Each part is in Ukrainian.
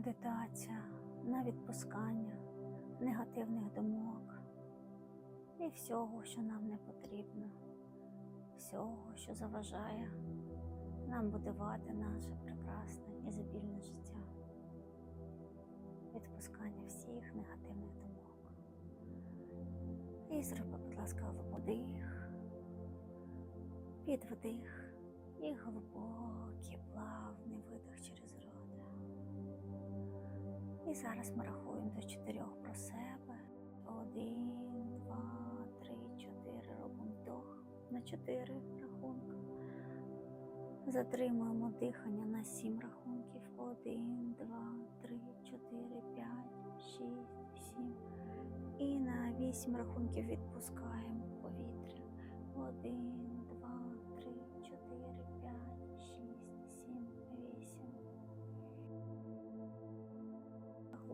медитація на відпускання негативних думок і всього, що нам не потрібно, всього, що заважає нам будувати наше прекрасне і забільне життя. Відпускання всіх негативних думок. І зроби, будь ласка, вдих, підвдих і глибокий, плавний видих через. І зараз ми рахуємо до чотирьох про себе. Один, два, три, чотири. Робимо вдох на чотири рахунки. Затримуємо дихання на сім рахунків. Один, два, три, чотири, п'ять, шість, сім. І на вісім рахунків відпускаємо повітря. Один,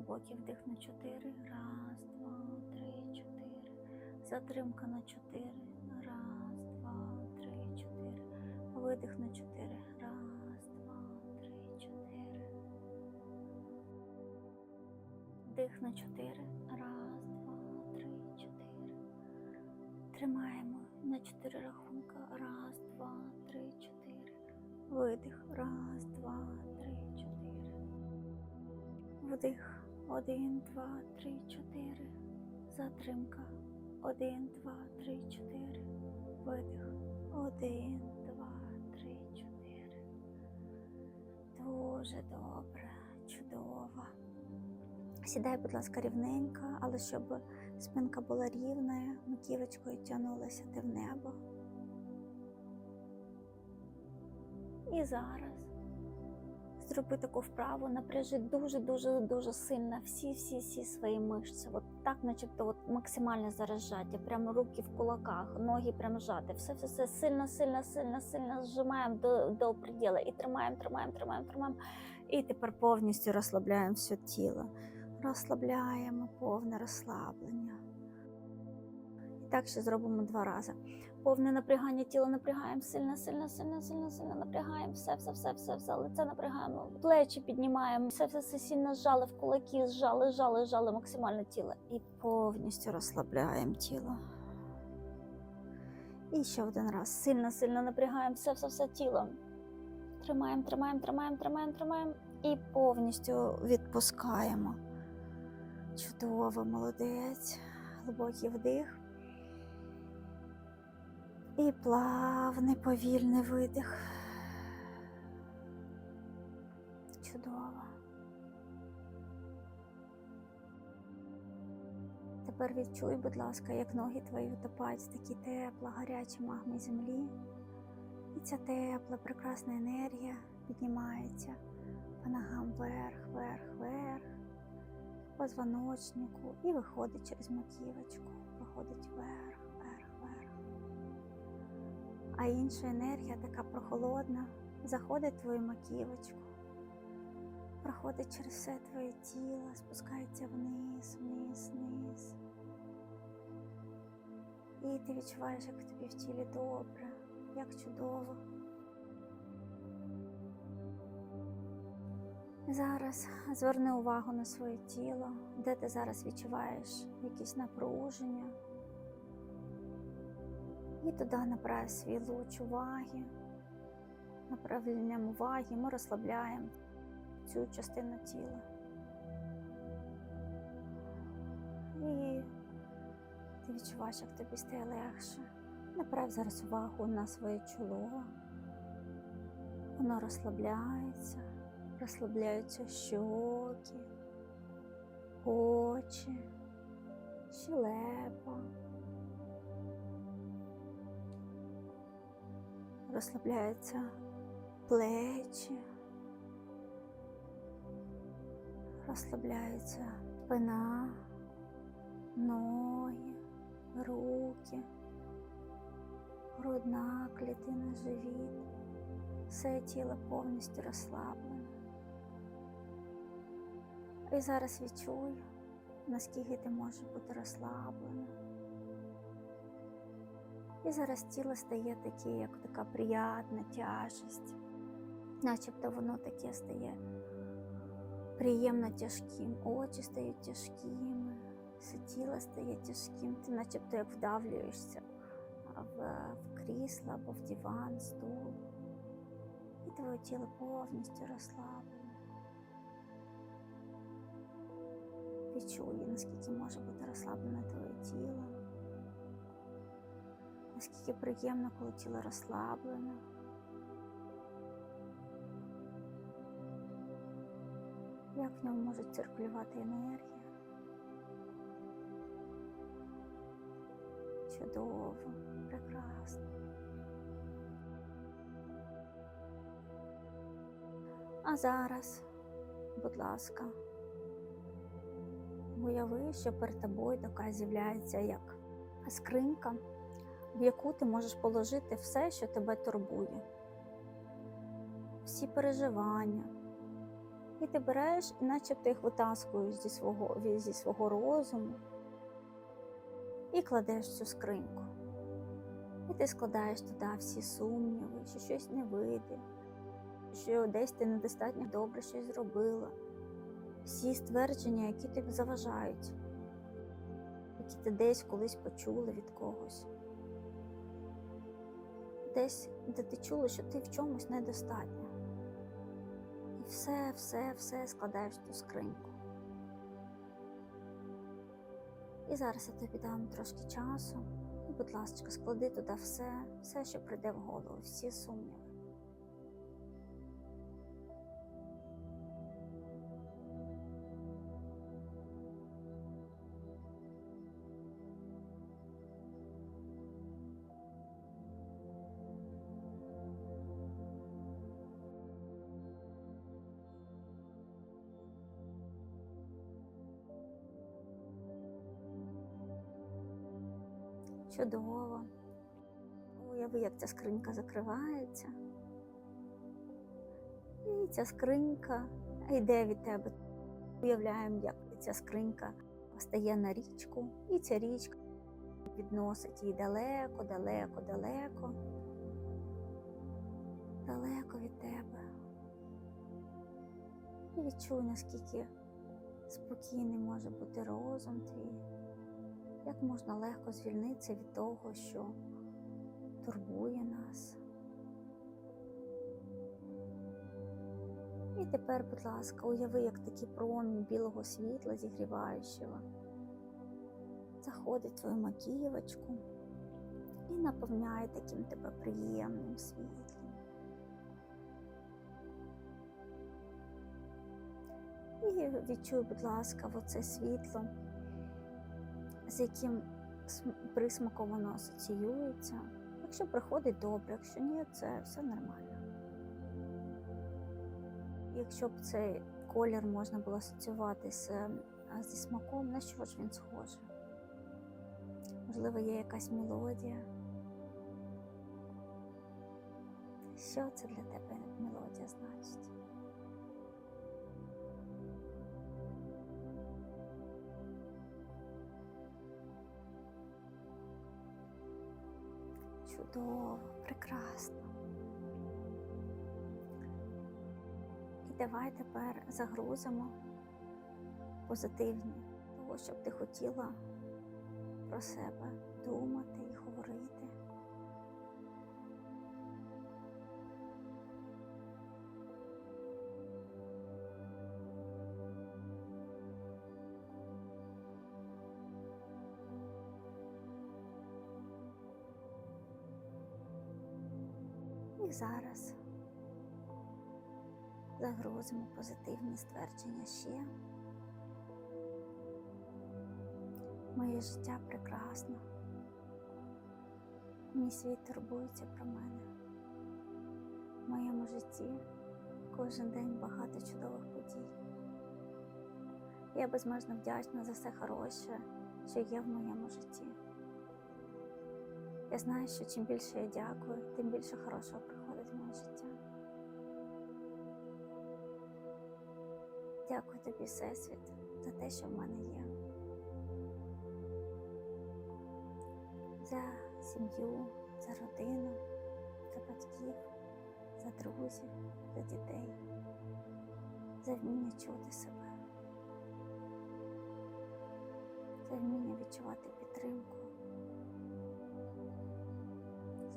Глибокий вдих на 4. Раз, два, три, чотири. Затримка на 4. Раз, два, три, чотири. Видих на 4. Раз, два, три, чотири. Вдих на 4. Раз, два, три, чотири. Тримаємо на 4 рахунка. Раз, два, три, чотири. Видих. Раз, два, три, чотири. Вдих. Один, два, три, чотири. Затримка. Один, два, три, чотири. Видих. Один, два, три, чотири. Дуже добре, чудово. Сідай, будь ласка, рівненько, але щоб спинка була рівною, маківочкою тягнулася ти в небо. І зараз зроби таку вправу, напряжи дуже, дуже, сильно всі, всі, всі свої мишці. От так, начебто, от максимально заряджати, прямо руки в кулаках, ноги прямо зжати. Все, все, все сильно, сильно, сильно, сильно зжимаємо до, до приділу. І тримаємо, тримаємо, тримаємо, тримаємо. І тепер повністю розслабляємо все тіло. Розслабляємо повне розслаблення. І так ще зробимо два рази. Повне напрягання тіла напрягаємо сильно, сильно, сильно, сильно, сильно напрягаємо. Все, все, все, все, все. Лице напрягаємо, плечі піднімаємо, все, все, все сильно зжали в кулаки, зжали, зжали, зжали максимально тіло. І повністю розслабляємо тіло. І ще один раз. Сильно, сильно напрягаємо все, все, все тіло. Тримаємо, тримаємо, тримаємо, тримаємо, тримаємо і повністю відпускаємо. Чудово, молодець. Глибокий вдих. І плавний повільний видих. Чудово. Тепер відчуй, будь ласка, як ноги твої утопають в такій тепла, гарячій магмі землі. І ця тепла, прекрасна енергія піднімається по ногам вверх, вверх, вверх, по позвоночнику і виходить через маківочку, виходить вверх. А інша енергія, така прохолодна, заходить в твою маківочку, проходить через все твоє тіло, спускається вниз, вниз, вниз. І ти відчуваєш, як тобі в тілі добре, як чудово. Зараз зверни увагу на своє тіло, де ти зараз відчуваєш якісь напруження. І туди направ свій луч уваги. Направленням уваги ми розслабляємо цю частину тіла. І ти відчуваєш, як тобі стає легше. Направ зараз увагу на своє чоло. Воно розслабляється, розслабляються щоки, очі, щелепа. Розслабляються плечі, розслабляється спина, ноги, руки, грудна клітина, живіт. Все тіло повністю розслаблене. І зараз відчуй, наскільки ти можеш бути розслаблена. І зараз тіло стає таке, як така приятна тяжесть, начебто воно таке стає приємно тяжким, очі стають тяжкими, все тіло стає тяжким, ти начебто як вдавлюєшся в, в крісло або в диван, стул. І твоє тіло повністю розслаблене. Відчуй, наскільки може бути розслаблене твоє тіло. Наскільки приємно, коли тіло розслаблене. Як в ньому може циркулювати енергія? Чудово, прекрасно. А зараз, будь ласка, уяви, що перед тобою така з'являється як скринька, в яку ти можеш положити все, що тебе турбує, всі переживання. І ти береш, і начебто їх витаскуєш зі свого, зі свого розуму і кладеш цю скриньку. І ти складаєш туди всі сумніви, що щось не вийде, що десь ти недостатньо добре щось зробила, всі ствердження, які тобі заважають, які ти десь колись почула від когось. Десь, де ти чула, що ти в чомусь недостатня. І все, все, все складаєш в ту скриньку. І зараз я тобі дам трошки часу. І, будь ласка, склади туди все, все, що прийде в голову, всі сумніви. Уяви, як ця скринька закривається. І ця скринька йде від тебе. Уявляємо, як ця скринька стає на річку, і ця річка підносить її далеко, далеко, далеко, далеко від тебе. І відчуй, наскільки спокійний може бути розум твій як можна легко звільнитися від того, що турбує нас. І тепер, будь ласка, уяви, як такий промінь білого світла, зігріваючого, заходить в твою маківочку і наповняє таким тебе приємним світлом. І відчуй, будь ласка, оце світло з яким присмаком воно асоціюється. Якщо приходить добре, якщо ні, це все нормально. Якщо б цей колір можна було асоціювати з, зі смаком, на що ж він схожий? Можливо, є якась мелодія. Що це для тебе мелодія значить? Чудово, прекрасно. І давай тепер загрузимо позитивні того, щоб ти хотіла про себе думати І зараз загрузимо позитивні ствердження ще. Моє життя прекрасно. Мій світ турбується про мене. В моєму житті кожен день багато чудових подій. Я безмежно вдячна за все хороше, що є в моєму житті. Я знаю, що чим більше я дякую, тим більше хорошого Дякую тобі, Всесвіт, за те, що в мене є. За сім'ю, за родину, за батьків, за друзів, за дітей, за вміння чути себе, за вміння відчувати підтримку,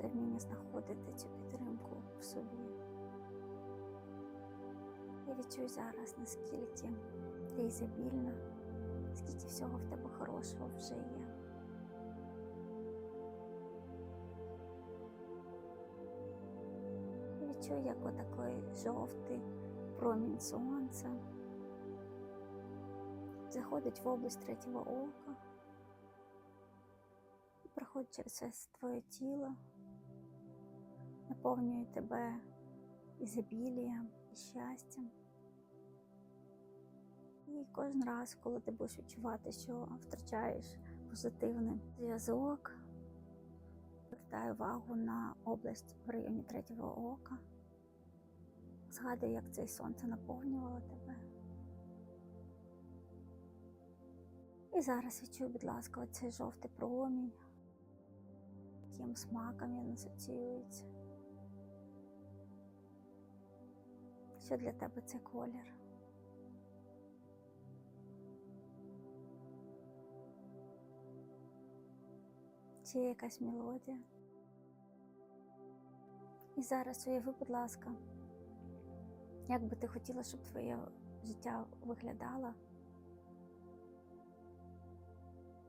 за вміння знаходити цю підтримку в собі. Я відчую зараз, наскільки ти ізобільна, скільки всього в тебе хорошого вже є. Я відчую, як отакий жовтий промінь сонця заходить в область третього ока і проходить через твоє тіло, наповнює тебе ізобілієм і щастям. І кожен раз, коли ти будеш відчувати, що втрачаєш позитивний зв'язок, звертаю увагу на область в районі третього ока. Згадуй, як це сонце наповнювало тебе. І зараз відчуй, будь ласка, оцей жовтий промінь, яким смаком він асоціюється. Що для тебе це колір? Чи якась мелодія? І зараз уяви, будь ласка, як би ти хотіла, щоб твоє життя виглядало?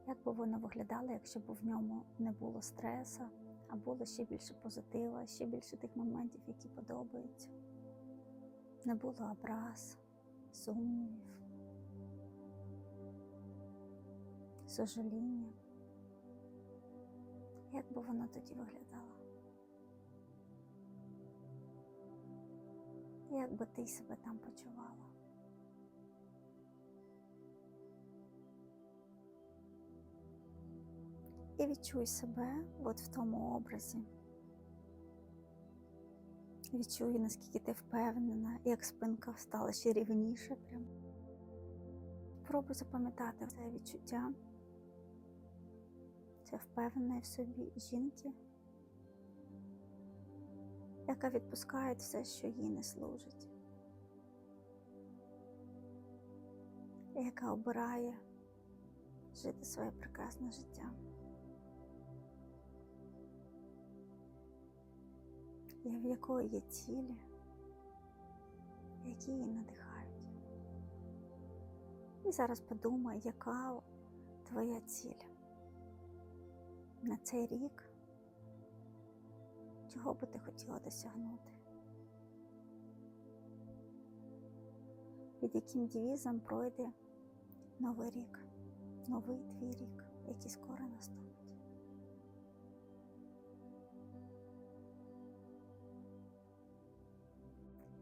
Як би воно виглядало, якщо б в ньому не було стресу, а було ще більше позитива, ще більше тих моментів, які подобаються? Не було образ, сумнівів, сожаління. Як би воно тоді виглядало? Як би ти себе там почувала? І відчуй себе от в тому образі. Відчуй, наскільки ти впевнена, як спинка стала ще рівніше. Прям. Пробуй запам'ятати це відчуття, це впевненої в собі жінки, яка відпускає все, що їй не служить, яка обирає жити своє прекрасне життя. і в якої є цілі, які її надихають. І зараз подумай, яка твоя ціль на цей рік, чого би ти хотіла досягнути, під яким девізом пройде новий рік, новий твій рік, який скоро наступить.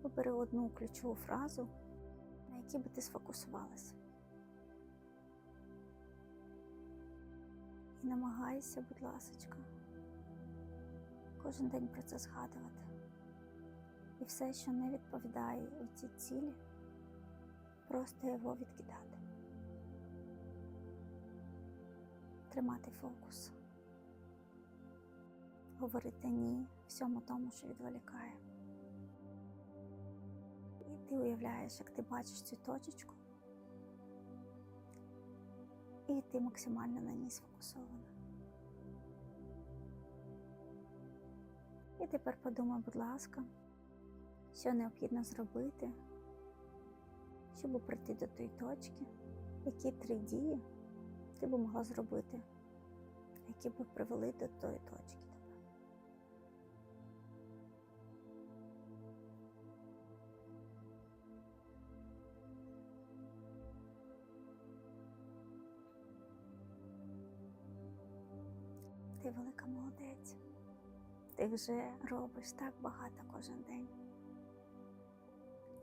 Вибери одну ключову фразу, на якій би ти сфокусувалася. Намагайся, будь ласочка, кожен день про це згадувати. І все, що не відповідає цій цілі, просто його відкидати. Тримати фокус, говорити ні всьому тому, що відволікає. І ти уявляєш, як ти бачиш цю точечку, і ти максимально на ній сфокусована. І тепер подумай, будь ласка, що необхідно зробити, щоб прийти до тої точки, які три дії ти б могла зробити, які б привели до тої точки. Ти велика молодець. Ти вже робиш так багато кожен день.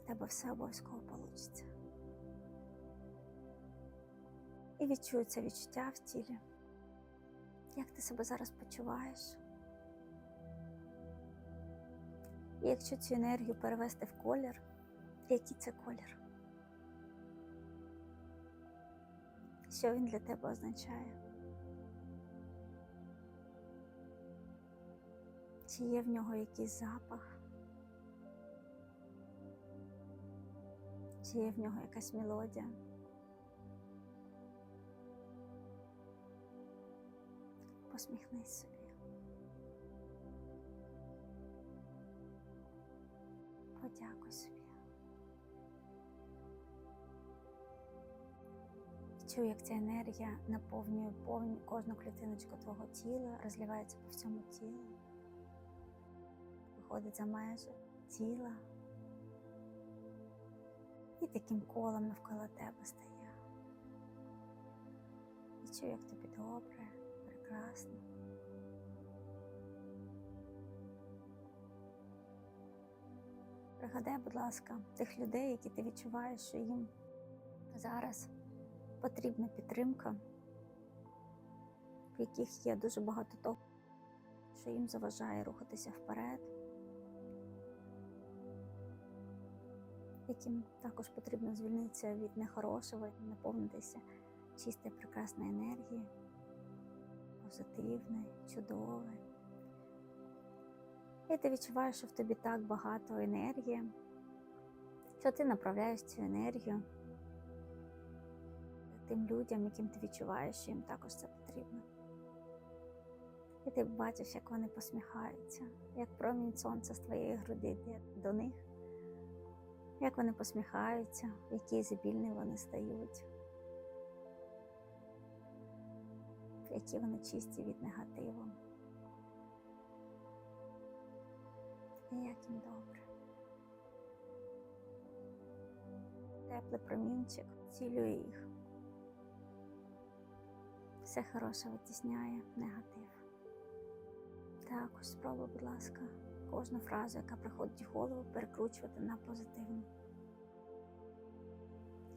В тебе все обов'язково вийде. І відчуй це відчуття в тілі. Як ти себе зараз почуваєш? І якщо цю енергію перевести в колір, який це колір? Що він для тебе означає? Чи є в нього якийсь запах? Чи є в нього якась мелодія? Посміхнись собі. Подякуй собі. Чую, як ця енергія наповнює повні кожну клітиночку твого тіла, розливається по всьому тілу, виходить за межі тіла і таким колом навколо тебе стає. І чую, як тобі добре, прекрасно. Пригадай, будь ласка, тих людей, які ти відчуваєш, що їм зараз потрібна підтримка, в яких є дуже багато того, що їм заважає рухатися вперед, яким також потрібно звільнитися від нехорошого, наповнитися чистої прекрасної енергії, позитивної, чудової. І ти відчуваєш, що в тобі так багато енергії, що ти направляєш цю енергію тим людям, яким ти відчуваєш, що їм також це потрібно. І ти бачиш, як вони посміхаються, як промінь сонця з твоєї груди йде до них, як вони посміхаються, які ізобільні вони стають, які вони чисті від негативу. І як їм добре. Теплий промінчик цілює їх. Все хороше витісняє негатив. Також спробуй, будь ласка, кожну фразу, яка приходить в голову, перекручувати на позитивну.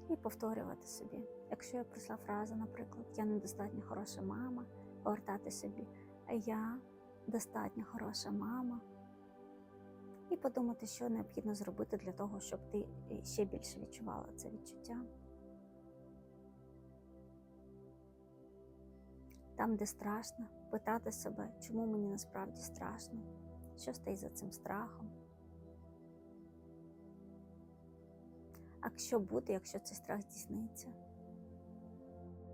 І повторювати собі. Якщо я прийшла фраза, наприклад, я недостатньо хороша мама, повертати собі, я достатньо хороша мама. І подумати, що необхідно зробити для того, щоб ти ще більше відчувала це відчуття. Там, де страшно, питати себе, чому мені насправді страшно, що стоїть за цим страхом. А що буде, якщо цей страх здійсниться?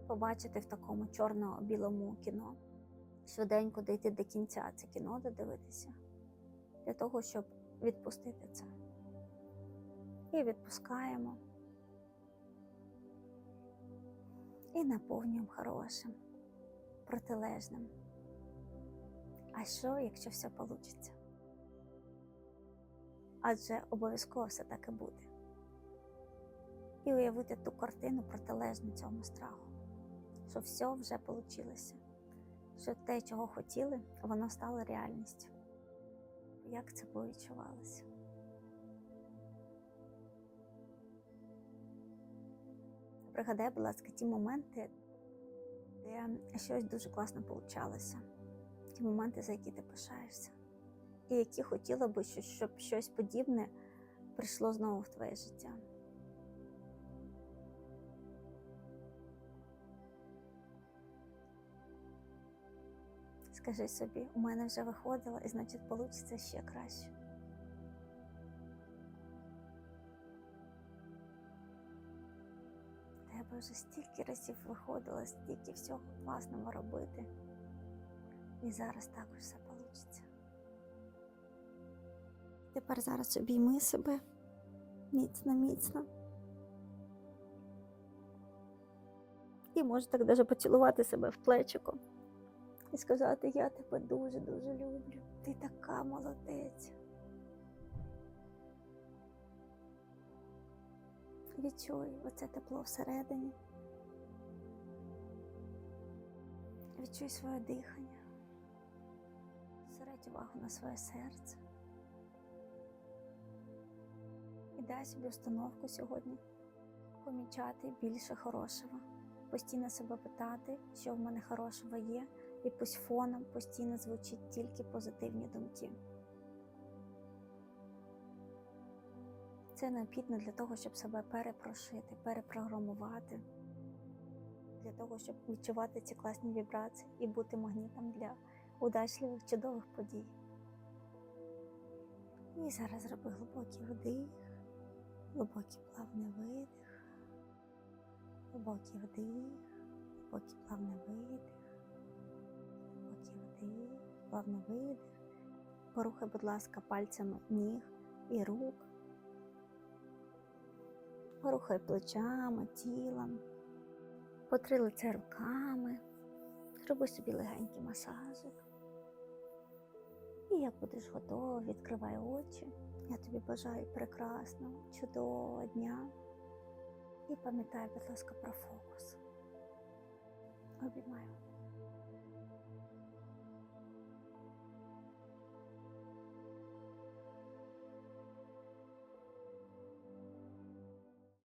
Побачити в такому чорно-білому кіно, швиденько дійти до кінця це кіно додивитися, для того, щоб відпустити це. І відпускаємо. І наповнюємо хорошим протилежним. А що, якщо все вийде? Адже обов'язково все таки буде. І уявити ту картину протилежну цьому страху, що все вже вийшло, що те, чого хотіли, воно стало реальністю. Як це було відчувалося? Пригадай, будь ласка, ті моменти, де щось дуже класно получалося. Ті моменти, за які ти пишаєшся, і які хотіла би, щоб щось подібне прийшло знову в твоє життя. Скажи собі, у мене вже виходило, і значить вийде ще краще. тебе вже стільки разів виходило, стільки всього класного робити. І зараз також все вийде. Тепер зараз обійми себе міцно, міцно. І можеш так даже поцілувати себе в плечико і сказати, я тебе дуже-дуже люблю. Ти така молодець. Відчуй оце тепло всередині. Відчуй своє дихання. Зосередь увагу на своє серце. І дай собі установку сьогодні помічати більше хорошого, постійно себе питати, що в мене хорошого є, і пусть фоном постійно звучить тільки позитивні думки. Це необхідно для того, щоб себе перепрошити, перепрограмувати, для того, щоб відчувати ці класні вібрації і бути магнітом для удачливих, чудових подій. І зараз роби глибокий вдих Глибокий плавний видих, глибокий вдих, глибокий плавний видих, глибокий вдих, плавний видих. Порухай, будь ласка, пальцями ніг і рук. Порухай плечами, тілом. Потри лице руками. Зроби собі легенький масажик. І як будеш готова, відкривай очі. Я тобі бажаю прекрасного, чудового дня. І пам'ятай, будь ласка, про фокус. Обіймаю.